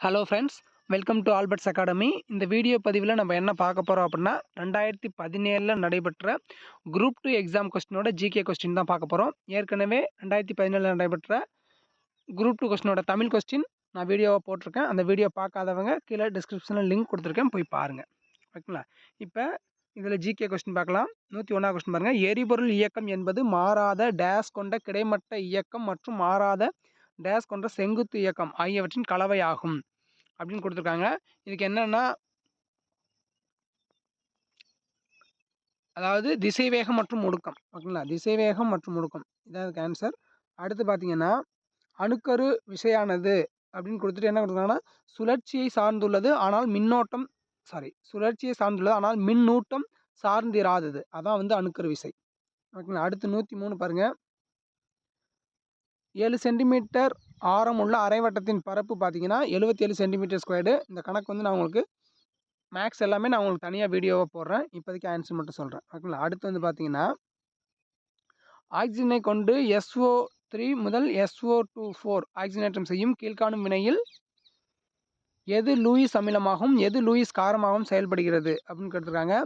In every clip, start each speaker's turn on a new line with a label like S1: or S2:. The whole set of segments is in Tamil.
S1: Hello friends welcome to Albert's Academy இந்த வீடியோ பதிவில் நம்ம என்ன பார்க்க போகிறோம் அப்படின்னா ரெண்டாயிரத்தி பதினேழில் நடைபெற்ற குரூப் டூ எக்ஸாம் கொஸ்டினோட ஜிகே கொஸ்டின் தான் பார்க்க போகிறோம் ஏற்கனவே ரெண்டாயிரத்தி பதினேழில் நடைபெற்ற குரூப் டூ கொஸ்டினோட தமிழ் கொஸ்டின் நான் வீடியோவை போட்டிருக்கேன். அந்த வீடியோ பார்க்காதவங்க கீழே டிஸ்கிரிப்ஷனில் லிங்க் கொடுத்துருக்கேன். போய் பாருங்கள் ஓகேங்களா? இப்போ இதில் ஜிகே கொஸ்டின் பார்க்கலாம். நூற்றி ஒன்றா கொஸ்டின் பாருங்கள் எரிபொருள் இயக்கம் என்பது மாறாத டேஸ் கொண்ட கிடைமட்ட இயக்கம் மற்றும் மாறாத டேஸ் கொண்ட செங்குத்து இயக்கம் ஆகியவற்றின் கலவையாகும். அப்படின்னு கொடுத்துருக்காங்க. இதுக்கு என்னென்னா அதாவது திசைவேகம் மற்றும் முடுக்கம் ஓகேங்களா? திசைவேகம் மற்றும் முடுக்கம் இதான் இதுக்கு ஆன்சர் அடுத்து பார்த்தீங்கன்னா அணுக்கரு விசையானது அப்படின்னு கொடுத்துட்டு என்ன கொடுத்துருக்காங்கன்னா சுழற்சியை சார்ந்துள்ளது ஆனால் மின்னோட்டம் சாரி சுழற்சியை சார்ந்துள்ளது ஆனால் மின்னூட்டம் சார்ந்திராதது. அதான் வந்து அணுக்கரு விசை. ஓகேங்களா? அடுத்து நூற்றி மூணு பாருங்கள் ஏழு சென்டிமீட்டர் ஆரம் உள்ள அரைவட்டத்தின் பரப்பு பார்த்தீங்கன்னா எழுபத்தி ஏழு சென்டிமீட்டர் ஸ்கொயர்டு. இந்த கணக்கு வந்து நான் உங்களுக்கு மேக்ஸ் எல்லாமே நான் உங்களுக்கு தனியாக வீடியோவாக போடுறேன். இப்போதைக்கு ஆன்சர் மட்டும் சொல்கிறேன் ஓகேங்களா? அடுத்து வந்து பார்த்தீங்கன்னா ஆக்சிஜனை கொண்டு எஸ்ஓ த்ரீ முதல் எஸ்ஓ டூ ஃபோர் ஆக்சிஜனேற்றம் செய்யும் கீழ்காணும் வினையில் எது லூயிஸ் அமிலமாகவும் எது லூயிஸ் காரமாகவும் செயல்படுகிறது அப்படின்னு கேட்டிருக்காங்க.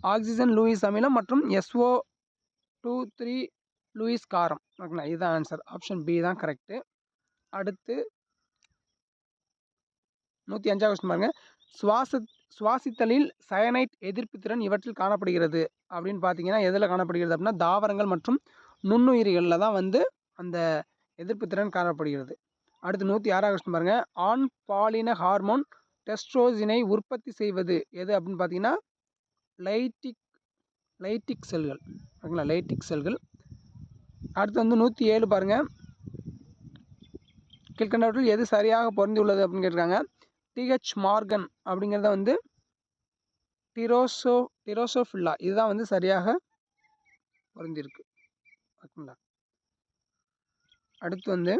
S1: ஆக்சிஜன் லூயிஸ் அமிலம் மற்றும் எஸ்ஓ டூ த்ரீ லூயிஸ் காரம். ஓகேங்களா? இதுதான் ஆன்சர் ஆப்ஷன் பி தான் கரெக்டு அடுத்து நூற்றி அஞ்சாவது கொஸ்டின் பாருங்கள் சுவாச சுவாசித்தலில் சயனைட் எதிர்ப்பு திறன் இவற்றில் காணப்படுகிறது. அப்படின்னு பார்த்தீங்கன்னா எதில் காணப்படுகிறது அப்படின்னா தாவரங்கள் மற்றும் நுண்ணுயிரிகளில் தான் வந்து அந்த எதிர்ப்பு திறன் காணப்படுகிறது. அடுத்து நூற்றி ஆறாவது கொஸ்டின் பாருங்கள் ஆண் பாலின ஹார்மோன் டெஸ்ட்ரோஜினை உற்பத்தி செய்வது எது அப்படின்னு பார்த்தீங்கன்னா லைட்டிக் லைட்டிக் செல்கள். ஓகேங்களா? லைட்டிக் செல்கள். அடுத்து வந்து நூற்றி ஏழு பாருங்கள் கீழ்கண்டவற்றில் எது சரியாக பொருந்தி உள்ளது அப்படின்னு கேட்டிருக்காங்க. டிஹெச் மார்கன் அப்படிங்கிறத வந்து டிரோசோ டிரோசோஃபில்லா இதுதான் வந்து சரியாக பொருந்திருக்கு ஓகேங்களா? அடுத்து வந்து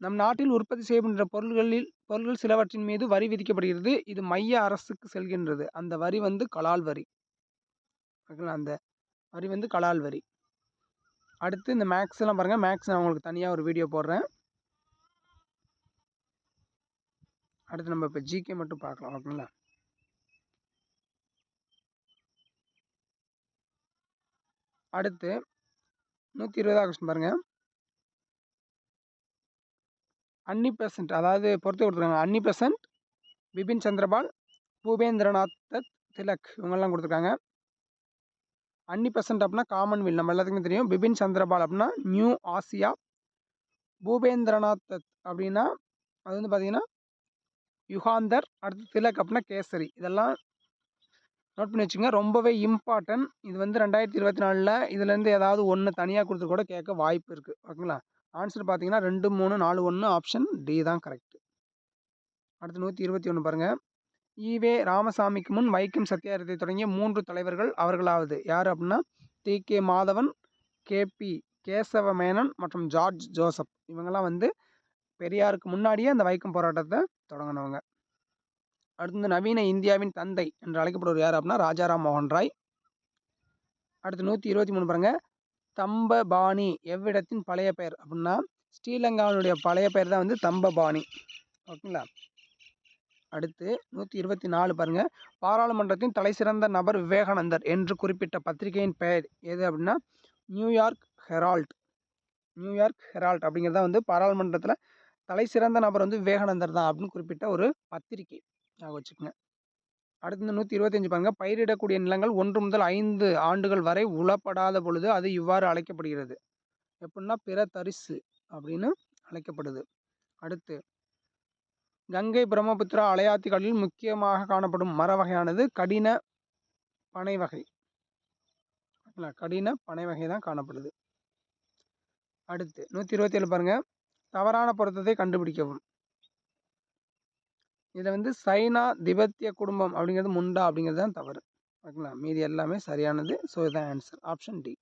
S1: நம் நாட்டில் உற்பத்தி செய்யப்படுகின்ற பொருள்களில் பொருள்கள் சிலவற்றின் மீது வரி விதிக்கப்படுகிறது. இது மைய அரசுக்கு செல்கின்றது. அந்த வரி வந்து கலால் வரி. ஓகேங்களா? அந்த வரி வந்து கலால் வரி. அடுத்து இந்த மேக்ஸ் எல்லாம் பாருங்கள் மேக்ஸ் நான் உங்களுக்கு தனியாக ஒரு வீடியோ போடுறேன். அடுத்து நம்ம இப்போ ஜிகே மட்டும் பார்க்கலாம். ஓகேங்களா? அடுத்து நூற்றி இருபதாவது கொஸ்டின் பாருங்கள் அன்னி பெசன்ட் அதாவது பொறுத்து கொடுத்துருக்காங்க. அன்னி பெசன்ட் பிபின் சந்திரபால் பூபேந்திரநாத் திலக் இவங்கெல்லாம் கொடுத்துருக்காங்க. அன்னி பெசன்ட் அப்படின்னா காமன்வெல் நம்ம எல்லாத்துக்குமே தெரியும். பிபின் சந்திரபால் அப்படின்னா நியூ ஆசியா பூபேந்திரநாத் தத் அப்படின்னா அது வந்து பார்த்தீங்கன்னா யுகாந்தர் அடுத்து திலக் அப்படின்னா கேசரி இதெல்லாம் நோட் பண்ணி வச்சுங்க ரொம்பவே இம்பார்ட்டன்ட் இது வந்து ரெண்டாயிரத்தி இருபத்தி நாலில் இதுலேருந்து ஏதாவது ஒன்று தனியாக கொடுத்து கூட கேட்க வாய்ப்பு இருக்குது ஓகேங்களா? ஆன்சர் பார்த்தீங்கன்னா ரெண்டு மூணு நாலு ஒன்று ஆப்ஷன் டி தான் கரெக்ட் அடுத்து நூற்றி இருபத்தி ஒன்று பாருங்கள் ஈவே ராமசாமிக்கு முன் வைக்கம் சத்தியாகிரத்தை தொடங்கிய மூன்று தலைவர்கள் அவர்களாவது. யார் அப்படின்னா T K Madhavan KP Kesava Menon மற்றும் ஜார்ஜ் ஜோசப். இவங்கெல்லாம் வந்து பெரியாருக்கு முன்னாடியே அந்த வைக்கம் போராட்டத்தை தொடங்கினவங்க. அடுத்து நவீன இந்தியாவின் தந்தை என்று அழைக்கப்படுவர் யார் அப்படின்னா ராஜாராம் மோகன் ராய். அடுத்து நூற்றி இருபத்தி மூணு பாருங்க. தம்பபாணி எவ்விடத்தின் பழைய பெயர்? அப்படின்னா ஸ்ரீலங்காவினுடைய பழைய பெயர் தான் வந்து தம்பபாணி. ஓகேங்களா? அடுத்து நூற்றி இருபத்தி நாலு பாருங்கள் பாராளுமன்றத்தின் தலைசிறந்த நபர் விவேகானந்தர் என்று குறிப்பிட்ட பத்திரிகையின் பெயர் எது அப்படின்னா நியூயார்க் ஹெரால்ட். நியூயார்க் ஹெரால்ட் அப்படிங்கிறத வந்து பாராளுமன்றத்தில் தலைசிறந்த நபர் வந்து விவேகானந்தர் தான் அப்படின்னு குறிப்பிட்ட ஒரு பத்திரிகை ஞாபகம் வச்சுக்கோங்க. அடுத்து இந்த நூற்றி இருபத்தஞ்சு பாருங்கள் பயிரிடக்கூடிய நிலங்கள் ஒன்று முதல் ஐந்து ஆண்டுகள் வரை உளப்படாத பொழுது அது இவ்வாறு அழைக்கப்படுகிறது. எப்படின்னா பிற தரிசு அப்படின்னு அழைக்கப்படுது. அடுத்து கங்கை பிரம்மபுத்திரா அலையாத்திகளில் முக்கியமாக காணப்படும் மர வகையானது கடின பனை வகை. கடின பனை வகை தான் காணப்படுது. அடுத்து நூற்றி இருபத்தி ஏழு பாருங்கள் தவறான பொருத்தத்தை கண்டுபிடிக்கவும். இதில் வந்து சைனா திபெத்திய குடும்பம் அப்படிங்கிறது முண்டா அப்படிங்கிறது தான் தவறு. ஓகேங்களா மீதி எல்லாமே சரியானது. ஸோ இதுதான் ஆன்சர் ஆப்ஷன் டி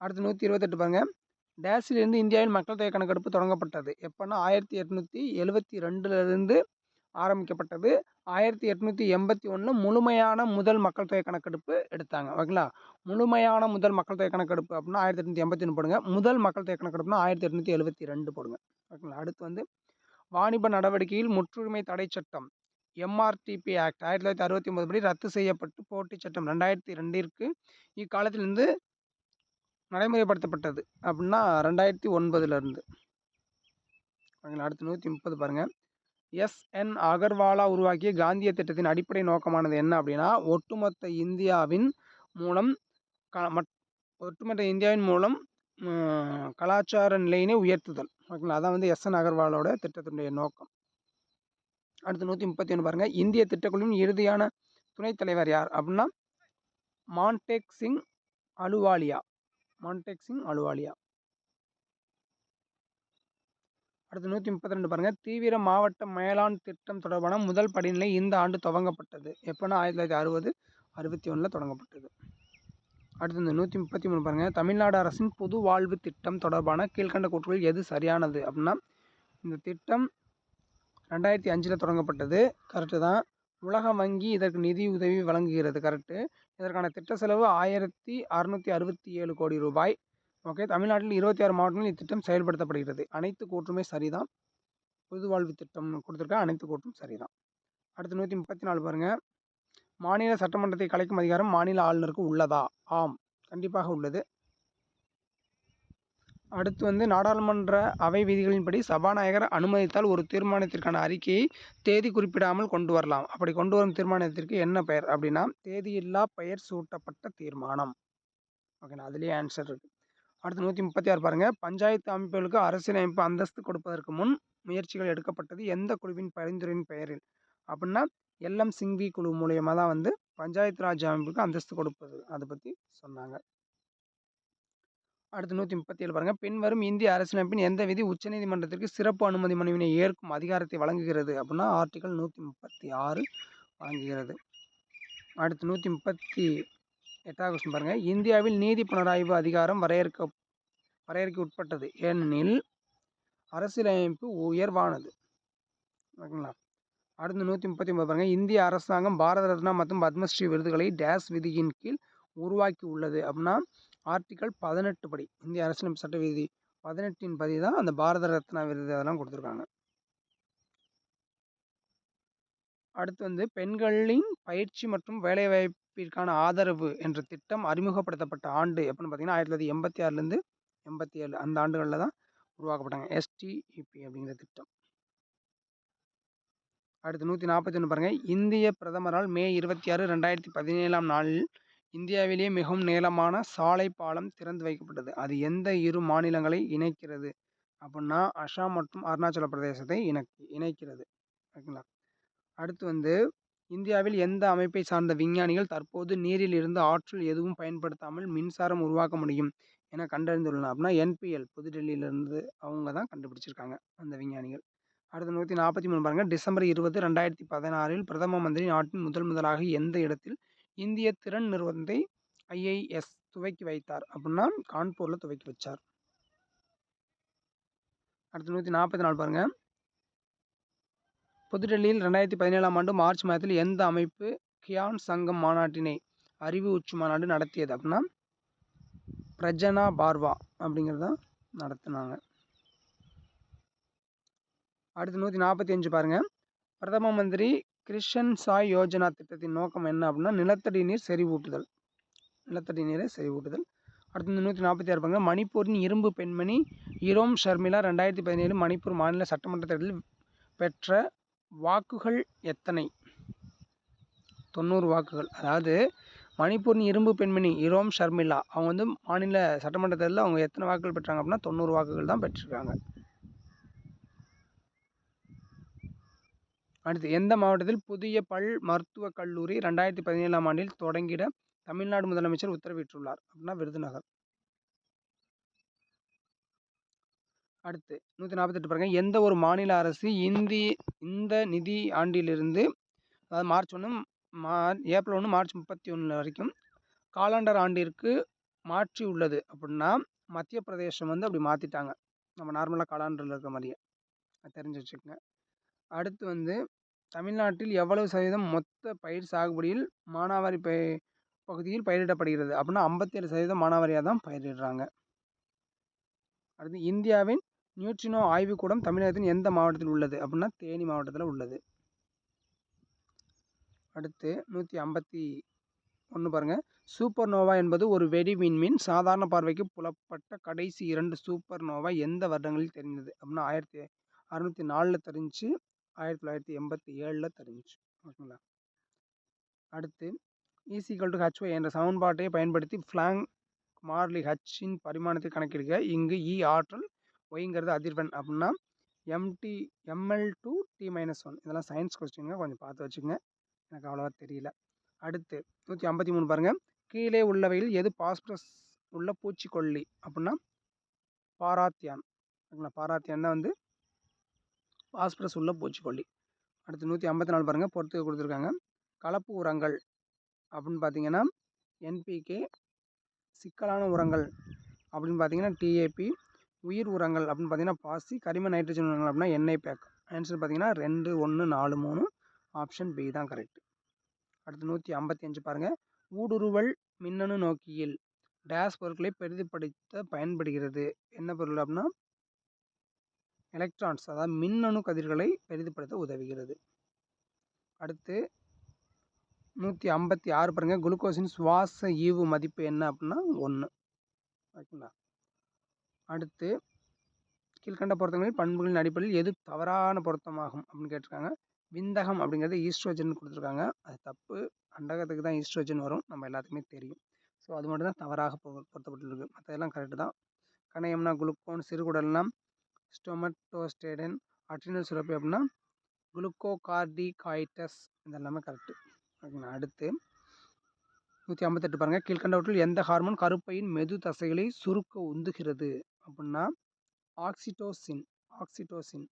S1: அடுத்து நூற்றி இருபத்தெட்டு பாருங்கள் டேஸிலிருந்து இந்தியாவில் மக்கள் தொகை கணக்கெடுப்பு தொடங்கப்பட்டது. எப்போன்னா ஆயிரத்தி எட்நூற்றி எழுபத்தி ரெண்டுலேருந்து ஆரம்பிக்கப்பட்டது. ஆயிரத்தி எட்நூற்றி எண்பத்தி ஒன்று முழுமையான முதல் மக்கள் தொகை கணக்கெடுப்பு எடுத்தாங்க. ஓகேங்களா? முழுமையான முதல் மக்கள் தொகை கணக்கெடுப்பு அப்படின்னா ஆயிரத்தி எட்நூற்றி எண்பத்தி ஒன்று போடுங்க. முதல் மக்கள் தொகை கணக்கெடுப்புனா ஆயிரத்தி எட்நூற்றி எழுபத்தி ரெண்டு போடுங்க. ஓகேங்களா? அடுத்து வந்து வாணிப நடவடிக்கையில் முற்றுரிமை தடை சட்டம் எம்ஆர்டிபி ஆக்ட் ஆயிரத்தி தொள்ளாயிரத்தி அறுபத்தி ஒன்பது படி ரத்து செய்யப்பட்டு போட்டி சட்டம் ரெண்டாயிரத்தி ரெண்டிற்கு இக்காலத்திலிருந்து நடைமுறைப்படுத்தப்பட்டது அப்படின்னா ரெண்டாயிரத்தி ஒன்பதுலேருந்து. ஓகேங்களா அடுத்து நூற்றி முப்பது பாருங்கள் எஸ்என் அகர்வாலா உருவாக்கிய காந்திய திட்டத்தின் அடிப்படை நோக்கமானது என்ன அப்படின்னா ஒட்டுமொத்த இந்தியாவின் மூலம் க மட் ஒட்டுமொத்த இந்தியாவின் மூலம் கலாச்சார நிலையினை உயர்த்துதல். ஓகேங்களா? அதான் வந்து எஸ்என் அகர்வாலோட திட்டத்தினுடைய நோக்கம். அடுத்து நூற்றி முப்பத்தி ஒன்று பாருங்கள் இந்திய திட்டக்குழுவின் இறுதியான துணைத் தலைவர் யார் அப்படின்னா மான்டேக் சிங் அலுவாலியா. மான்டேக் சிங் அலுவாலியா. அடுத்து நூற்றி முப்பத்தி ரெண்டு பாருங்கள் தீவிர மாவட்ட மேலாண் திட்டம் தொடர்பான முதல் படிநிலை இந்த ஆண்டு துவங்கப்பட்டது. எப்போனா ஆயிரத்தி தொள்ளாயிரத்தி அறுபது அறுபத்தி ஒன்றில் தொடங்கப்பட்டது. அடுத்து இந்த நூற்றி முப்பத்தி மூணு பாருங்கள் தமிழ்நாடு அரசின் பொது வாழ்வு திட்டம் தொடர்பான கீழ்கண்ட கூற்றுகள் எது சரியானது? அப்படின்னா இந்த திட்டம் ரெண்டாயிரத்தி அஞ்சில் தொடங்கப்பட்டது. கரெக்டு தான். உலக வங்கி இதற்கு நிதி உதவி வழங்குகிறது. கரெக்டு இதற்கான திட்ட செலவு ஆயிரத்தி அறுநூற்றி அறுபத்தி ஏழு கோடி ரூபாய். ஓகே தமிழ்நாட்டில் இருபத்தி ஆறு மாவட்டங்களில் இத்திட்டம் செயல்படுத்தப்படுகிறது. அனைத்து கூற்றுமே சரிதான். பொது வாழ்வு திட்டம் கொடுத்துருக்க அனைத்து கூற்றும் சரிதான். அடுத்து நூற்றி முப்பத்தி நாலு பாருங்கள் மாநில சட்டமன்றத்தை கலைக்கும் அதிகாரம் மாநில ஆளுநருக்கு உள்ளதா? ஆம். கண்டிப்பாக உள்ளது. அடுத்து வந்து நாடாளுமன்ற அவை விதிகளின்படி சபாநாயகர் அனுமதித்தால் ஒரு தீர்மானத்திற்கான அறிக்கையை தேதி குறிப்பிடாமல் கொண்டு வரலாம். அப்படி கொண்டு வரும் தீர்மானத்திற்கு என்ன பெயர் அப்படின்னா தேதியில்லா பெயர் சூட்டப்பட்ட தீர்மானம். ஓகேண்ணா அதுலேயே ஆன்சர் இருக்குது அடுத்து நூற்றி முப்பத்தி ஆறு பாருங்கள் பஞ்சாயத்து அமைப்புகளுக்கு அரசியலமைப்பு அந்தஸ்து கொடுப்பதற்கு முன் முயற்சிகள் எடுக்கப்பட்டது எந்த குழுவின் பரிந்துரையின் பெயரில்? அப்படின்னா எல்எம் சிங்வி குழு மூலியமாக தான் வந்து பஞ்சாயத்து ராஜ் அமைப்புக்கு அந்தஸ்து கொடுப்பது. அதை பற்றி சொன்னாங்க. அடுத்து நூற்றி முப்பத்தி ஏழு பாருங்கள் பின்வரும் இந்திய அரசியலமைப்பின் எந்த விதி உச்சநீதிமன்றத்திற்கு சிறப்பு அனுமதி மனுவினை ஏற்கும் அதிகாரத்தை வழங்குகிறது அப்படின்னா ஆர்டிகல் நூற்றி முப்பத்தி ஆறு வழங்குகிறது. அடுத்து நூற்றி முப்பத்தி எட்டாவது கொஸ்டின் பாருங்கள் இந்தியாவில் நீதி புனராய்வு அதிகாரம் வரையறுக்க வரையறுக்க உட்பட்டது ஏனெனில் அரசியலமைப்பு உயர்வானது. ஓகேங்களா? அடுத்து நூற்றி முப்பத்தி ஒன்பது பாருங்கள் இந்திய அரசாங்கம் பாரத ரத்னா மற்றும் பத்மஸ்ரீ விருதுகளை டேஸ் விதியின் கீழ் உருவாக்கி உள்ளது அப்படின்னா ஆர்டிக்கல் பதினெட்டு படி இந்திய அரசியலமைப்பு சட்ட விதி பதினெட்டின் படி தான் அந்த பாரத ரத்னா விருது அதெல்லாம் கொடுத்துருக்காங்க. அடுத்து வந்து பெண்களின் பயிற்சி மற்றும் வேலைவாய்ப்பிற்கான ஆதரவு என்ற திட்டம் அறிமுகப்படுத்தப்பட்ட ஆண்டு எப்படின்னு பார்த்தீங்கன்னா ஆயிரத்தி தொள்ளாயிரத்தி எண்பத்தி ஆறுலேருந்து எண்பத்தி ஏழு அந்த ஆண்டுகளில் தான் உருவாக்கப்பட்டாங்க. எஸ்டிஇபி அப்படிங்கிற திட்டம். அடுத்து நூற்றி நாற்பத்தி ஒன்று பாருங்கள் இந்திய பிரதமரால் மே இருபத்தி ஆறு ரெண்டாயிரத்தி பதினேழாம் நாளில் இந்தியாவிலேயே மிகவும் நீளமான சாலை பாலம் திறந்து வைக்கப்பட்டது. அது எந்த இரு மாநிலங்களை இணைக்கிறது? அப்படின்னா அஸ்ஸாம் மற்றும் அருணாச்சல பிரதேசத்தை இணக் இணைக்கிறது. ஓகேங்களா? அடுத்து வந்து இந்தியாவில் எந்த அமைப்பை சார்ந்த விஞ்ஞானிகள் தற்போது நீரில் இருந்து ஆற்றல் எதுவும் பயன்படுத்தாமல் மின்சாரம் உருவாக்க முடியும் என கண்டறிந்துள்ளனர்? அப்படின்னா என்பிஎல் புதுடெல்லியிலேருந்து அவங்க தான் கண்டுபிடிச்சிருக்காங்க அந்த விஞ்ஞானிகள். அடுத்த நூற்றி நாற்பத்தி மூணு பாருங்கள் டிசம்பர் இருபது ரெண்டாயிரத்தி பதினாறில் பிரதம மந்திரி நாட்டின் முதல் முதலாக எந்த இடத்தில் இந்திய திறன் நிறுவனத்தை ஐஐஎஸ் துவக்கி வைத்தார் அப்படின்னா கான்பூரில் துவக்கி வச்சார். அடுத்து நூற்றி நாற்பத்தி நாலு பாருங்கள் புதுடெல்லியில் ரெண்டாயிரத்தி பதினேழாம் ஆண்டு மார்ச் மாதத்தில் எந்த அமைப்பு கியான் சங்கம் மாநாட்டினை அறிவு உச்சி மாநாடு நடத்தியது அப்படின்னா பிரஜனா பார்வா அப்படிங்கிறத நடத்தினாங்க. அடுத்து நூற்றி நாற்பத்தி அஞ்சு பாருங்கள் பிரதம மந்திரி கிருஷன் சாய் யோஜனா திட்டத்தின் நோக்கம் என்ன அப்படின்னா நிலத்தடி நீர் செறிவூட்டுதல். நிலத்தடி நீரை செறிவூட்டுதல். அடுத்து நூற்றி நாற்பத்தி ஆறு பங்கு மணிப்பூரின் இரும்பு பெண்மணி இரோம் ஷர்மிளா ரெண்டாயிரத்தி பதினேழு மணிப்பூர் மாநில சட்டமன்ற தேர்தலில் பெற்ற வாக்குகள் எத்தனை? தொண்ணூறு வாக்குகள். அதாவது மணிப்பூரின் இரும்பு பெண்மணி இரோம் ஷர்மிளா அவங்க வந்து மாநில சட்டமன்ற தேர்தலில் அவங்க எத்தனை வாக்குகள் பெற்றாங்க அப்படின்னா தொண்ணூறு வாக்குகள் தான் பெற்றிருக்காங்க. அடுத்து எந்த மாவட்டத்தில் புதிய பல் மருத்துவக் கல்லூரி ரெண்டாயிரத்தி பதினேழாம் ஆண்டில் தொடங்கிட தமிழ்நாடு முதலமைச்சர் உத்தரவிட்டுள்ளார்? அப்படின்னா விருதுநகர். அடுத்து நூற்றி நாற்பத்தெட்டு பாருங்கள் எந்த ஒரு மாநில அரசு இந்தி இந்த நிதி ஆண்டிலிருந்து அதாவது மார்ச் ஒன்று மா ஏப்ரல் ஒன்று மார்ச் முப்பத்தி ஒன்று வரைக்கும் காலாண்டர் ஆண்டிற்கு மாற்றி உள்ளது அப்படின்னா மத்திய பிரதேசம் வந்து அப்படி மாற்றிட்டாங்க நம்ம நார்மலாக காலாண்டரில் இருக்கிற மாதிரியே. தெரிஞ்சு வச்சுக்கோங்க. அடுத்து வந்து தமிழ்நாட்டில் எவ்வளவு சதவீதம் மொத்த பயிர் சாகுபடியில் மானாவாரி பய பகுதியில் பயிரிடப்படுகிறது? அப்படின்னா ஐம்பத்தேழு சதவீதம் மானாவாரியாக தான் பயிரிடுறாங்க. அடுத்து இந்தியாவின் நியூட்ரினோ ஆய்வுக்கூடம் தமிழகத்தின் எந்த மாவட்டத்தில் உள்ளது? அப்படின்னா தேனி மாவட்டத்தில் உள்ளது. அடுத்து நூற்றி ஐம்பத்தி ஒன்று பாருங்கள் சூப்பர் நோவா என்பது ஒரு வெடி விண்மீன் சாதாரண பார்வைக்கு புலப்பட்ட கடைசி இரண்டு சூப்பர் நோவா எந்த வருடங்களில் தெரிந்தது? அப்படின்னா ஆயிரத்தி அறுநூற்றி நாலில் தெரிஞ்சு ஆயிரத்தி தொள்ளாயிரத்தி எண்பத்தி ஏழில் தெரிஞ்சிச்சு. ஓகேங்களா? அடுத்து ஈசிக்கல் டு ஹச்ஒ என்ற சமன்பாட்டை பயன்படுத்தி ஃப்ளாங் மார்லி ஹச்சின் பரிமாணத்தை கணக்கிடுக. இங்கு இ ஆற்றல் ஒய்ங்கிறது அதிர்வெண் அப்படின்னா MD ML two T minus one இதெல்லாம் சயின்ஸ் கொஸ்டின்ங்க கொஞ்சம் பார்த்து வச்சுக்கோங்க. எனக்கு அவ்வளோவா தெரியல. அடுத்து நூற்றி ஐம்பத்தி மூணு பாருங்கள் கீழே உள்ளவையில் எது பாஸ்பரஸ் உள்ள பூச்சிக்கொல்லி அப்படின்னா பாராத்தியான். ஓகேங்களா? பாராத்தியான் தான் வந்து பாஸ்பரஸ் உள்ள பூச்சிக்கொல்லி அடுத்து நூற்றி ஐம்பத்தி நாலு பாருங்கள் பொறுத்து கொடுத்துருக்காங்க. கலப்பு உரங்கள் அப்படின்னு பார்த்தீங்கன்னா என்பிகே சிக்கலான உரங்கள் அப்படின்னு பார்த்தீங்கன்னா டிஏபி உயிர் உரங்கள் அப்படின்னு பார்த்தீங்கன்னா பாசி கரிம நைட்ரஜன் உரங்கள் அப்படின்னா எண்ணெய் பேக் ஆன்சர் பார்த்தீங்கன்னா ரெண்டு ஒன்று நாலு மூணு ஆப்ஷன் பி தான் கரெக்ட் அடுத்து நூற்றி ஐம்பத்தி அஞ்சு பாருங்கள் ஊடுருவல் மின்னணு நோக்கியில் டேஸ் பொருட்களை பெரிதுபடுத்த பயன்படுகிறது. என்ன பொருள் அப்படின்னா எலக்ட்ரான்ஸ் அதாவது மின்னணு கதிர்களை பெரிதுபடுத்த உதவுகிறது. அடுத்து நூற்றி ஐம்பத்தி ஆறு பாருங்கள் குளுக்கோஸின் சுவாச ஈவு மதிப்பு என்ன அப்படின்னா ஒன்று ஓகேங்களா? அடுத்து கீழ்கண்ட பொருத்தங்களில் பண்புகளின் அடிப்படையில் எது தவறான பொருத்தமாகும் அப்படின்னு கேட்டிருக்காங்க. விந்தகம் அப்படிங்கிறது ஈஸ்ட்ரோஜன் கொடுத்துருக்காங்க. அது தப்பு. அண்டகத்துக்கு தான் ஈஸ்ட்ரோஜன் வரும். நம்ம எல்லாத்துக்குமே தெரியும். ஸோ அது மட்டும் தான் தவறாக பொ பொருத்தப்பட்டுருக்கு. மற்றதெல்லாம் கரெக்டு தான். கணையம்னா குளுக்கோன் சிறுகுடல்னா ஸ்டொமட்டோஸ்டேடன் அட்ரினல் சுரப்பி அப்படின்னா குளுக்கோகார்டிகாய்டஸ் இதெல்லாமே கரெக்டு. ஓகேங்களா? அடுத்து நூற்றி ஐம்பத்தெட்டு பாருங்கள் கீழ்கண்டவற்றில் எந்த ஹார்மோன் கருப்பையின் மெது தசைகளை சுருக்க உந்துகிறது அப்படின்னா ஆக்சிடோசின் ஆக்சிடோசின்.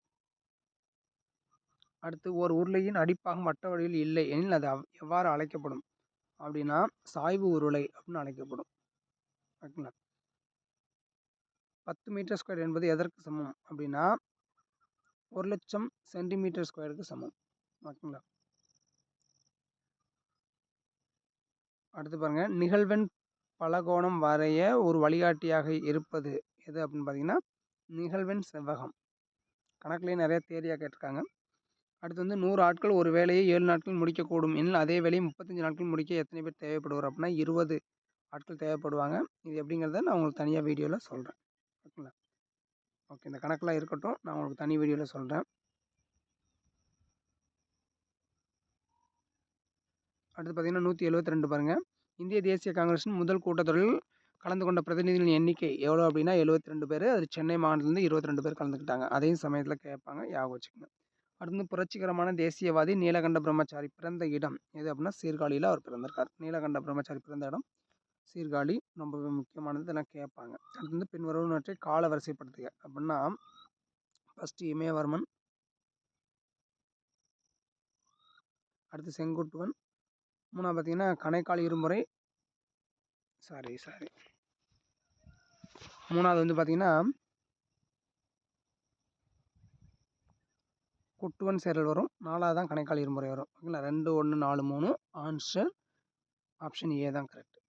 S1: அடுத்து ஒரு உருளையின் அடிப்பாகம் வட்ட வழியில் இல்லை எனில் அது எவ்வாறு அழைக்கப்படும்? அப்படின்னா சாய்வு உருளை அப்படின்னு அழைக்கப்படும். ஓகேங்களா? பத்து மீட்டர் ஸ்கொயர் என்பது எதற்கு சமம்? அப்படின்னா ஒரு லட்சம் சென்டிமீட்டர் ஸ்கொயருக்கு சமம். ஓகேங்களா? அடுத்து பாருங்கள் நிகழ்வெண் பலகோணம் வரைய ஒரு வழிகாட்டியாக இருப்பது எது அப்படின்னு பார்த்தீங்கன்னா நிகழ்வெண் செவ்வகம். கணக்குலேயே நிறைய தேரியாக கேட்டிருக்காங்க. அடுத்து வந்து நூறு ஆட்கள் ஒரு வேலையை ஏழு நாட்கள் முடிக்கக்கூடும். எனில் அதே வேலையை முப்பத்தஞ்சு நாட்கள் முடிக்க எத்தனை பேர் தேவைப்படுவார்? அப்படின்னா இருபது ஆட்கள் தேவைப்படுவாங்க. இது எப்படிங்கிறத நான் உங்களுக்கு தனியாக வீடியோவில் சொல்கிறேன் ஓகே இந்த கணக்கெலாம் இருக்கட்டும். நான் உங்களுக்கு தனி வீடியோவில் சொல்கிறேன் அடுத்து பார்த்தீங்கன்னா நூற்றி எழுபத்தி ரெண்டு பாருங்கள் இந்திய தேசிய காங்கிரஸின் முதல் கூட்டத்தொடரில் கலந்து கொண்ட பிரதிநிதிகளின் எண்ணிக்கை எவ்வளோ அப்படின்னா எழுபத்தி ரெண்டு பேர். அது சென்னை மாநிலத்திலேருந்து இருபத்தி ரெண்டு பேர் கலந்துக்கிட்டாங்க. அதையும் சமயத்தில் கேட்பாங்க ஞாபகம் வச்சுக்கோங்க. அடுத்து புரட்சிகரமான தேசியவாதி நீலகண்ட பிரம்மச்சாரி பிறந்த இடம் எது அப்படின்னா சீர்காழியில் அவர் பிறந்திருக்கார். நீலகண்ட பிரம்மச்சாரி பிறந்த இடம் சீர்காழி. ரொம்ப முக்கியமானது இதெல்லாம் கேட்பாங்க. அடுத்து வந்து பின்வருவனவற்றை கால வரிசைப்படுத்துக. அப்படின்னா ஃபஸ்ட்டு இமயவர்மன் அடுத்து செங்குட்டுவன் மூணாவது பார்த்தீங்கன்னா கணைக்கால் இருமுறை சாரி சாரி மூணாவது வந்து பார்த்தீங்கன்னா குட்டுவன் சேரல் வரும். நாலாவது தான் கணைக்கால் இருமுறை வரும். ஓகேங்களா? ரெண்டு ஒன்று நாலு மூணு ஆன்சர் ஆப்ஷன் ஏ தான் கரெக்ட்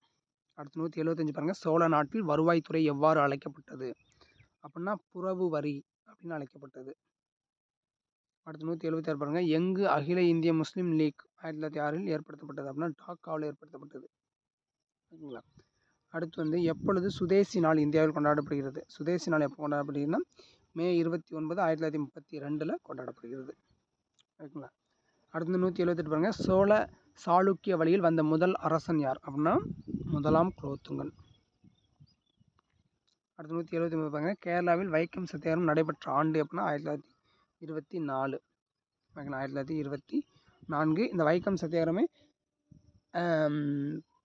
S1: அடுத்து நூற்றி எழுபத்தஞ்சு பாருங்கள் சோழ நாட்டில் வருவாய்த்துறை எவ்வாறு அழைக்கப்பட்டது? அப்படின்னா புறவு வரி அப்படின்னு அழைக்கப்பட்டது. அடுத்து நூற்றி எழுபத்தி ஆறு பாருங்கள் எங்கு அகில இந்திய முஸ்லீம் லீக் ஆயிரத்தி தொள்ளாயிரத்தி ஆறில் ஏற்படுத்தப்பட்டது அப்படின்னா டாக்காவில் ஏற்படுத்தப்பட்டது. ஓகேங்களா? அடுத்து வந்து எப்பொழுது சுதேசி நாள் இந்தியாவில் கொண்டாடப்படுகிறது? சுதேசி நாள் எப்போ கொண்டாடப்படுகிறதுனா மே இருபத்தி ஒன்பது ஆயிரத்தி தொள்ளாயிரத்தி முப்பத்தி ரெண்டில் கொண்டாடப்படுகிறது. ஓகேங்களா? அடுத்து நூற்றி எழுபத்தெட்டு பாருங்கள் சோழ சாளுக்கிய வழியில் வந்த முதல் அரசன் யார் அப்படின்னா முதலாம் குலோத்துங்கன். அடுத்து நூற்றி எழுபத்தி ஒன்பது பாருங்கள் கேரளாவில் வைக்கம் சத்தியாரம் நடைபெற்ற ஆண்டு அப்படின்னா ஆயிரத்தி தொள்ளாயிரத்தி இருபத்தி நாலு. ஆயிரத்தி தொள்ளாயிரத்தி இருபத்தி நான்கு. இந்த வைக்கம் சத்தியாகிரமே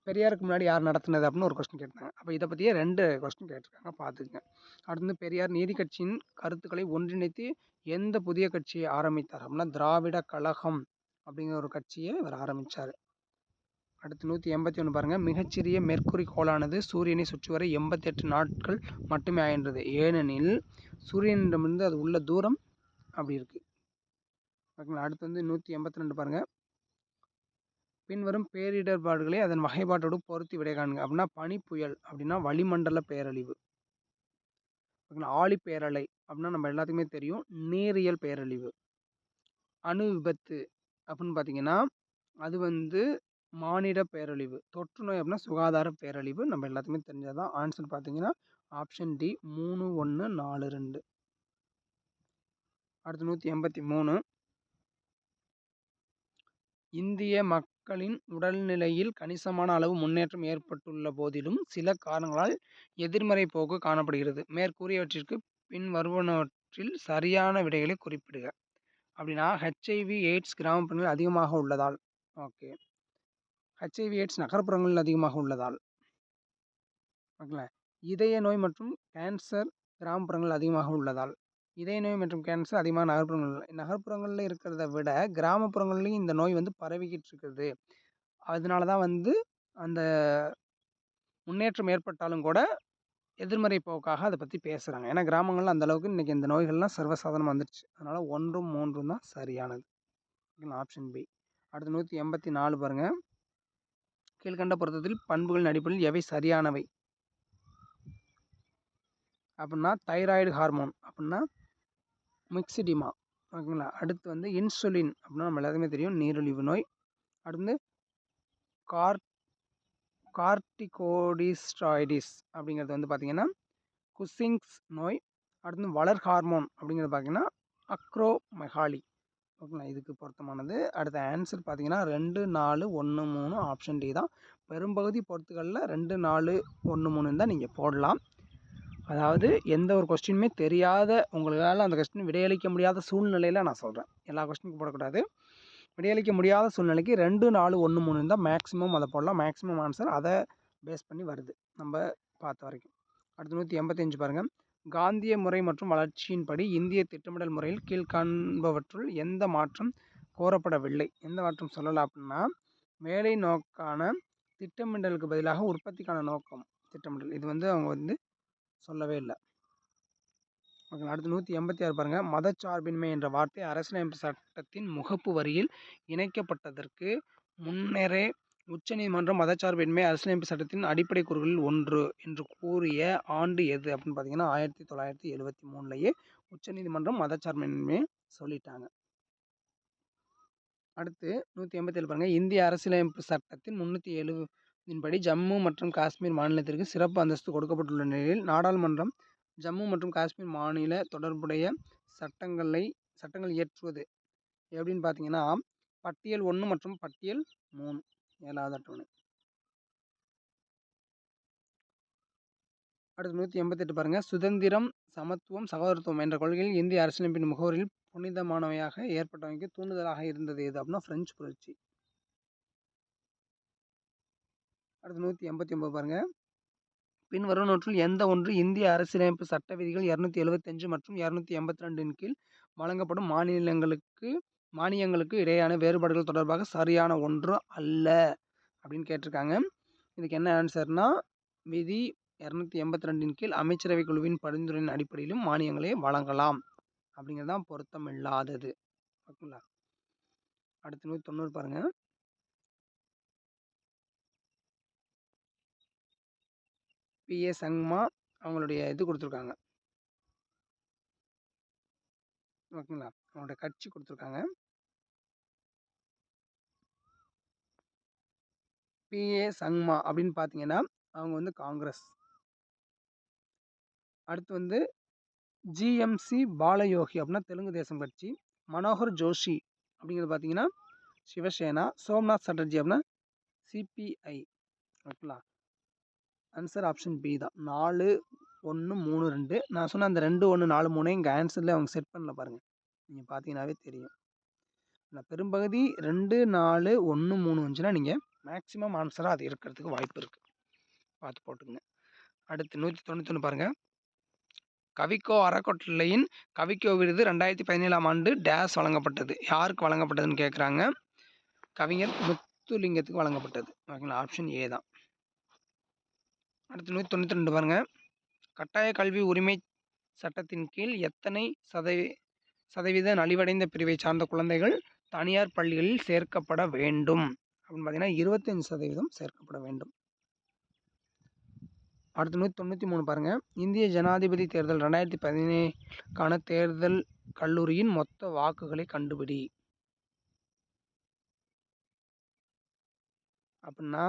S1: பெரியாருக்கு முன்னாடி யார் நடத்தினது அப்படின்னு ஒரு கொஸ்டின் கேட்டாங்க அப்போ இதை பற்றியே ரெண்டு கொஸ்டின் கேட்டிருக்காங்க. பார்த்துக்குங்க. அடுத்து பெரியார் நீதி கட்சியின் கருத்துக்களை ஒன்றிணைத்து எந்த புதிய கட்சியை ஆரம்பித்தார் அப்படின்னா திராவிட கழகம். அப்படிங்கிற ஒரு கட்சியை இவர் ஆரம்பித்தார் அடுத்து நூற்றி எண்பத்தி ஒன்று பாருங்கள் மிகச்சிறிய மெர்க்குரி கோளானது சூரியனை சுற்றி வர எண்பத்தெட்டு நாட்கள் மட்டுமே ஆயின்றது ஏனெனில் சூரியனிடமிருந்து அது உள்ள தூரம் அப்படி இருக்குது ஓகேங்களா? அடுத்து வந்து நூற்றி எண்பத்தி ரெண்டு பாருங்கள் பின்வரும் பேரிடர்பாடுகளை அதன் வகைப்பாட்டோடு பொருத்தி விடை காணுங்க. அப்படின்னா பனி புயல் அப்படின்னா வளிமண்டல பேரழிவு. ஓகேங்களா? ஆழி பேரலை அப்படின்னா நம்ம எல்லாத்துக்குமே தெரியும். நீரியல் பேரழிவு. அணு விபத்து அப்படின்னு பார்த்தீங்கன்னா அது வந்து மானிட பேரழிவு தொற்று நோய் அப்படின்னா சுகாதார பேரழிவு நம்ம எல்லாத்துக்குமே தெரிஞ்சதான் ஆன்சர் பார்த்தீங்கன்னா ஆப்ஷன் டி மூணு ஒன்று நாலு ரெண்டு. அடுத்து நூற்றி எண்பத்தி மூணு. இந்திய மக்களின் உடல்நிலையில் கணிசமான அளவு முன்னேற்றம் ஏற்பட்டுள்ள போதிலும் சில காரணங்களால் எதிர்மறை போக்கு காணப்படுகிறது. மேற்கூறியவற்றிற்கு பின் வருவனவற்றில் சரியான விடைகளை குறிப்பிடுக. அப்படின்னா ஹெச்ஐவி எய்ட்ஸ் கிராமப்புறங்களில் அதிகமாக உள்ளதால். ஓகே. ஹெச்ஐவி எய்ட்ஸ் நகர்ப்புறங்களில் அதிகமாக உள்ளதால். ஓகேங்களா? இதய நோய் மற்றும் கேன்சர் கிராமப்புறங்கள் அதிகமாக உள்ளதால். இதய நோய் மற்றும் கேன்சர் அதிகமாக நகர்ப்புறங்கள் நகர்ப்புறங்களில் இருக்கிறத விட கிராமப்புறங்கள்லேயும் இந்த நோய் வந்து பரவிக்கிட்டு இருக்குது. அதனால தான் வந்து அந்த முன்னேற்றம் ஏற்பட்டாலும் கூட எதிர்மறை போக்காக அதை பற்றி பேசுகிறாங்க ஏன்னா கிராமங்களில் அந்தளவுக்கு இன்றைக்கி இந்த நோய்கள்லாம் சர்வசாதாரணமாக வந்துடுச்சு அதனால் ஒன்றும் மூன்றும் தான் சரியானது. Option B. அடுத்து நூற்றி எண்பத்தி நாலு பாருங்கள் கீழ்கண்ட பொருத்தத்தில் பண்புகளின் அடிப்படையில் எவை சரியானவை? அப்படின்னா தைராய்டு ஹார்மோன் அப்படின்னா மிக்சிடிமா. ஓகேங்களா? அடுத்து வந்து இன்சுலின் அப்படின்னா நம்ம எல்லாத்துக்குமே தெரியும். நீரிழிவு நோய். அடுத்து கார் கார்டிகோடிஸ்ட்ராய்டிஸ் அப்படிங்கிறது வந்து பார்த்திங்கன்னா குசிங்ஸ் நோய் அடுத்து வளர் ஹார்மோன் அப்படிங்கிறது பார்த்திங்கன்னா அக்ரோமெகாலி. ஓகேங்களா? இதுக்கு பொருத்தமானது. அடுத்த ஆன்சர் பார்த்தீங்கன்னா ரெண்டு நாலு ஒன்று மூணு ஆப்ஷன் டி தான். பெரும்பகுதி பொறுத்துகளில் ரெண்டு நாலு ஒன்று மூணுன்னு தான் நீங்கள் போடலாம். அதாவது எந்த ஒரு கொஸ்டினுமே தெரியாத உங்களால் அந்த கொஸ்டின் விடையளிக்க முடியாத சூழ்நிலையில் நான் சொல்கிறேன் எல்லா கொஸ்டினுக்கும் போடக்கூடாது. விடையளிக்க முடியாத சூழ்நிலைக்கு ரெண்டு நாலு ஒன்று மூணு இருந்தால் மேக்ஸிமம் அதை போடலாம். மேக்ஸிமம் ஆன்சர் அதை பேஸ் பண்ணி வருது. நம்ம பார்த்த வரைக்கும். அடுத்து நூற்றி எண்பத்தஞ்சு பாருங்கள் காந்திய முறை மற்றும் வளர்ச்சியின்படி இந்திய திட்டமிடல் முறையில் கீழ்காண்பவற்றுள் எந்த மாற்றம் கோரப்படவில்லை? எந்த மாற்றம் சொல்லலாம் அப்படின்னா வேலை நோக்கான திட்டமிடலுக்கு பதிலாக உற்பத்திக்கான நோக்கம் திட்டமிடல். இது வந்து அவங்க வந்து சொல்லவே இல்லை. ஓகே அடுத்து நூற்றி எண்பத்தி ஆறு பாருங்கள் மதச்சார்பின்மை என்ற வார்த்தை அரசியலமைப்பு சட்டத்தின் முகப்பு வரியில் இணைக்கப்பட்டதற்கு முன்னரே உச்சநீதிமன்றம் மதச்சார்பின்மை அரசியலமைப்பு சட்டத்தின் அடிப்படை கூறுகளில் ஒன்று என்று கூறிய ஆண்டு எது அப்படின்னு பார்த்தீங்கன்னா ஆயிரத்தி தொள்ளாயிரத்தி எழுபத்தி மூணுலேயே உச்சநீதிமன்றம் மதச்சார்பின்மை சொல்லிட்டாங்க. அடுத்து நூற்றி எண்பத்தி ஏழு பாருங்கள் இந்திய அரசியலமைப்பு சட்டத்தின் முந்நூற்றி எழுபதின்படி ஜம்மு மற்றும் காஷ்மீர் மாநிலத்திற்கு சிறப்பு அந்தஸ்து கொடுக்கப்பட்டுள்ள நிலையில் நாடாளுமன்றம் ஜம்மு மற்றும் காஷ்மீர் மாநில தொடர்புடைய சட்டங்களை சட்டங்கள் இயற்றுவது எப்படின்னு பார்த்தீங்கன்னா பட்டியல் ஒன்று மற்றும் பட்டியல் மூணு. ஏழாவது அட்டவணை. அடுத்து நூற்றி எண்பத்தெட்டு பாருங்கள் சுதந்திரம் சமத்துவம் சகோதரத்துவம் என்ற கொள்கையில் இந்திய அரசியலமைப்பின் முகவரில் புனிதமானவையாக ஏற்பட்டவைக்கு தூண்டுதலாக இருந்தது எது அப்படின்னா பிரெஞ்சு புரட்சி. அடுத்து நூற்றி எண்பத்தி ஒம்பது பாருங்கள் பின்வரும் நூற்றில் எந்த ஒன்று இந்திய அரசியலமைப்பு சட்ட விதிகள் இரநூத்தி எழுபத்தஞ்சு மற்றும் இரநூத்தி எண்பத்தி ரெண்டின் கீழ் வழங்கப்படும் மாநிலங்களுக்கு மானியங்களுக்கு இடையேயான வேறுபாடுகள் தொடர்பாக சரியான ஒன்று அல்ல அப்படின்னு கேட்டிருக்காங்க. இதுக்கு என்ன ஆன்சர்னா விதி இரநூத்தி எண்பத்தி ரெண்டின் கீழ் அமைச்சரவை குழுவின் பரிந்துரையின் அடிப்படையிலும் மானியங்களை வழங்கலாம் அப்படிங்கிறது தான் பொருத்தம் இல்லாதது ஓகேங்களா அடுத்து நூற்றி தொண்ணூறு பாருங்கள் பிஏ சங்மா அவங்களுடைய இது கொடுத்துருக்காங்க. ஓகேங்களா? அவங்களுடைய கட்சி கொடுத்துருக்காங்க. பிஏ சங்மா அப்படின்னு பார்த்தீங்கன்னா அவங்க வந்து காங்கிரஸ். அடுத்து வந்து ஜிஎம்சி பாலயோகி அப்படின்னா தெலுங்கு தேசம் கட்சி. மனோகர் ஜோஷி அப்படிங்கிறது பார்த்தீங்கன்னா சிவசேனா. சோம்நாத் சட்டர்ஜி அப்படின்னா சிபிஐ ஓகேங்களா? ஆன்சர் ஆப்ஷன் பி தான். நாலு ஒன்று மூணு ரெண்டு. நான் சொன்ன அந்த ரெண்டு ஒன்று நாலு மூணு இங்கே ஆன்சரில் அவங்க செட் பண்ணல பாருங்கள் நீங்கள் பார்த்தீங்கன்னாவே தெரியும். நான் பெரும்பகுதி ரெண்டு நாலு ஒன்று மூணு வந்துச்சுன்னா நீங்கள் மேக்ஸிமம் ஆன்சராக அது இருக்கிறதுக்கு வாய்ப்பு இருக்குது பார்த்து போட்டுக்கங்க. அடுத்து நூற்றி தொண்ணூத்தொன்று பாருங்கள் கவிக்கோ அறக்கட்டளையின் கவிக்கோ விருது ரெண்டாயிரத்தி பதினேழாம் ஆண்டு டேஸ் வழங்கப்பட்டது. யாருக்கு வழங்கப்பட்டதுன்னு கேட்குறாங்க கவிஞர் முத்துலிங்கத்துக்கு வழங்கப்பட்டது. ஓகேங்களா? ஆப்ஷன் ஏ தான். அடுத்து நூற்றி தொண்ணூற்றி ரெண்டு பாருங்கள் கட்டாய கல்வி உரிமை சட்டத்தின் கீழ் எத்தனை சதவீ சதவீத நலிவடைந்த பிரிவை சார்ந்த குழந்தைகள் தனியார் பள்ளிகளில் சேர்க்கப்பட வேண்டும்? அப்படின்னு பார்த்தீங்கன்னா இருபத்தஞ்சு சதவீதம் சேர்க்கப்பட வேண்டும். அடுத்து நூற்றி தொண்ணூற்றி மூணு பாருங்கள் இந்திய ஜனாதிபதி தேர்தல் ரெண்டாயிரத்தி பதினேழுக்கான தேர்தல் கல்லூரியின் மொத்த வாக்குகளை கண்டுபிடி. அப்படின்னா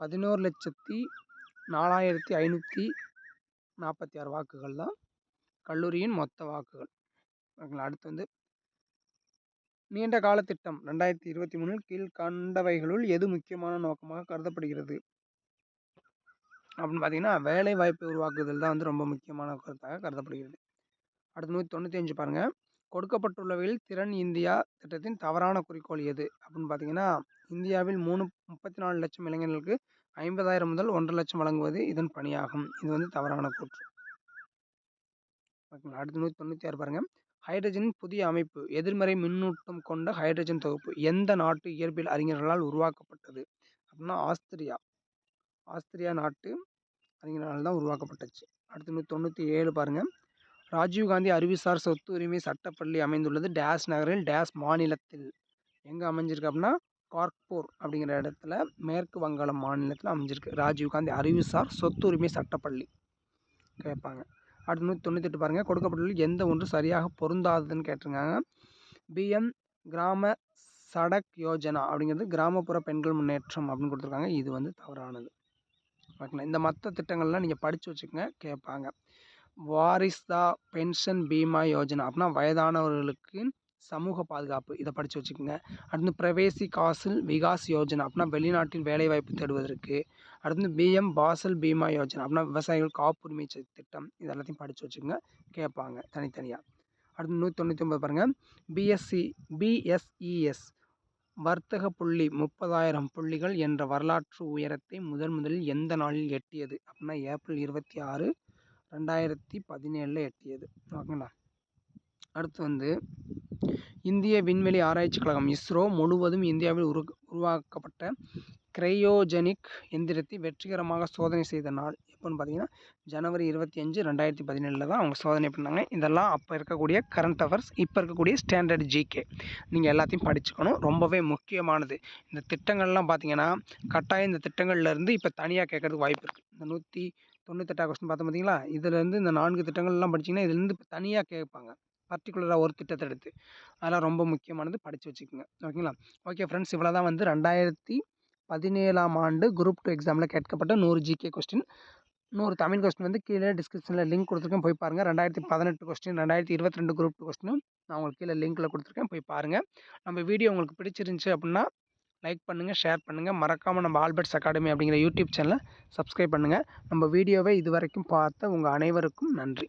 S1: பதினோரு லட்சத்தி நாலாயிரத்தி ஐநூற்றி நாற்பத்தி ஆறு வாக்குகள் தான் கல்லூரியின் மொத்த வாக்குகள். ஓகேங்களா அடுத்து வந்து நீண்ட கால திட்டம் ரெண்டாயிரத்தி இருபத்தி மூணில் கீழ்கண்டவைகளுள் எது முக்கியமான நோக்கமாக கருதப்படுகிறது? அப்படின்னு பார்த்தீங்கன்னா வேலை வாய்ப்பை உருவாக்குதல் தான் வந்து ரொம்ப முக்கியமான கருத்தாக கருதப்படுகிறது. அடுத்து நூற்றி தொண்ணூற்றி அஞ்சு பாருங்கள் கொடுக்கப்பட்டுள்ளவையில் திறன் இந்தியா திட்டத்தின் தவறான குறிக்கோள் எது? அப்படின்னு பார்த்தீங்கன்னா இந்தியாவில் மூணு முப்பத்தி நாலு லட்சம் இளைஞர்களுக்கு ஐம்பதாயிரம் முதல் ஒன்றரை லட்சம் வழங்குவது இதன் பணியாகும். இது வந்து தவறான கூற்று. ஓகேங்களா? அடுத்து நூற்றி தொண்ணூற்றி ஆறு பாருங்கள் ஹைட்ரஜனின் புதிய அமைப்பு எதிர்மறை மின்னூட்டம் கொண்ட ஹைட்ரஜன் தொகுப்பு எந்த நாட்டு இயற்பியல் அறிஞர்களால் உருவாக்கப்பட்டது? அப்படின்னா ஆஸ்திரியா. ஆஸ்திரியா நாட்டு அறிஞர்களால் தான் உருவாக்கப்பட்டுச்சு. அடுத்து நூற்றி தொண்ணூற்றி ஏழு பாருங்கள் ராஜீவ்காந்தி அறிவுசார் சொத்து உரிமை சட்டப்பள்ளி அமைந்துள்ளது. டேஸ் நகரில் டேஸ் மாநிலத்தில் எங்கே அமைஞ்சிருக்கு அப்படின்னா கார்க்பூர் அப்படிங்கிற இடத்துல மேற்கு வங்காளம் மாநிலத்தில் அமைஞ்சிருக்கு. ராஜீவ்காந்தி அறிவுசார் சொத்துரிமை சட்டப்பள்ளி கேட்பாங்க அடுத்து நூற்றி தொண்ணூத்தெட்டு பாருங்கள் கொடுக்கப்பட்டுள்ள எந்த ஒன்று சரியாக பொருந்தாததுன்னு கேட்டிருக்காங்க. பிஎம் கிராம சடக் யோஜனா அப்படிங்கிறது கிராமப்புற பெண்கள் முன்னேற்றம் அப்படின்னு கொடுத்துருக்காங்க. இது வந்து தவறானது. ஓகேங்களா? இந்த மற்ற திட்டங்கள்லாம் நீங்கள் படித்து வச்சுக்கோங்க கேட்பாங்க வாரிஸ் பென்ஷன் பீமா யோஜனா அப்படின்னா வயதானவர்களுக்கு சமூக பாதுகாப்பு. இதை படித்து வச்சுக்கோங்க. அடுத்து பிரவேசி காசில் விகாஸ் யோஜனா அப்படின்னா வெளிநாட்டில் வேலைவாய்ப்பு தேடுவதற்கு. அடுத்து பிஎம் பாசல் பீமா யோஜனா அப்படின்னா விவசாயிகள் காப்புரிமை திட்டம். இது எல்லாத்தையும் படித்து வச்சுக்கோங்க. கேட்பாங்க தனித்தனியாக அடுத்து நூற்றி தொண்ணூற்றி ஒம்பது பாருங்கள் பிஎஸ்சி பிஎஸ்இஎஸ் வர்த்தக புள்ளி முப்பதாயிரம் புள்ளிகள் என்ற வரலாற்று உயரத்தை முதன் முதலில் எந்த நாளில் எட்டியது? அப்படின்னா ஏப்ரல் இருபத்தி ஆறு ரெண்டாயிரத்தி பதினேழில் எட்டியது. ஓகேங்களா? அடுத்து வந்து இந்திய விண்வெளி ஆராய்ச்சி கழகம் இஸ்ரோ முழுவதும் இந்தியாவில் உரு உருவாக்கப்பட்ட கிரையோஜெனிக் எந்திரத்தை வெற்றிகரமாக சோதனை செய்த நாள் எப்போன்னு பார்த்தீங்கன்னா ஜனவரி இருபத்தி அஞ்சு ரெண்டாயிரத்தி பதினேழில் தான் அவங்க சோதனை பண்ணாங்க. இதெல்லாம் அப்போ இருக்கக்கூடிய கரண்ட் அவர்ஸ் இப்போ இருக்கக்கூடிய ஸ்டாண்டர்ட் ஜிகே நீங்கள் எல்லாத்தையும் படிச்சுக்கணும். ரொம்பவே முக்கியமானது. இந்த திட்டங்கள்லாம் பார்த்தீங்கன்னா கட்டாயம் இந்த திட்டங்கள்லேருந்து இப்போ தனியாக கேட்கறதுக்கு வாய்ப்பு இருக்குது இந்த நூற்றி தொண்ணூத்தெட்டாம் கொஸ்டின் பார்த்தோம் பார்த்தீங்களா? இதுலேருந்து இந்த நான்கு திட்டங்கள்லாம் படிச்சிங்கன்னா இதுலேருந்து தனியாக கேட்பாங்க. பர்டிகுலராக ஒரு திட்டத்தை எடுத்து. அதெல்லாம் ரொம்ப முக்கியமானது படித்து வச்சுக்கோங்க. ஓகேங்களா? ஓகே ஃப்ரெண்ட்ஸ் இவ்வளோ தான் வந்து ரெண்டாயிரத்தி பதினேழாம் ஆண்டு குரூப் டூ எக்ஸாமில் கேட்கப்பட்ட நூறு ஜிகே கொஸ்டின் நூறு தமிழ் கொஸ்டின் வந்து கீழே டிஸ்கிரிப்ஷனில் லிங்க் கொடுத்துருக்கேன். போய் பாருங்கள் ரெண்டாயிரத்தி பதினெட்டு கொஸ்டின் ரெண்டாயிரத்தி இருபத்தி ரெண்டு குரூப் டூ கொஸ்டினும் நான் உங்களுக்கு கீழே லிங்க்கில் கொடுத்துருக்கேன். போய் பாருங்கள் நம்ம வீடியோ உங்களுக்கு பிடிச்சிருந்துச்சி அப்படின்னா லைக் பண்ணுங்கள் ஷேர் பண்ணுங்கள் மறக்காமல் நம்ம ஆல்பர்ட்ஸ் அகாடமி அப்படிங்கிற யூடியூப் சேனலை சப்ஸ்கிரைப் பண்ணுங்கள் நம்ம வீடியோவை இது வரைக்கும் பார்த்த உங்கள் அனைவருக்கும் நன்றி.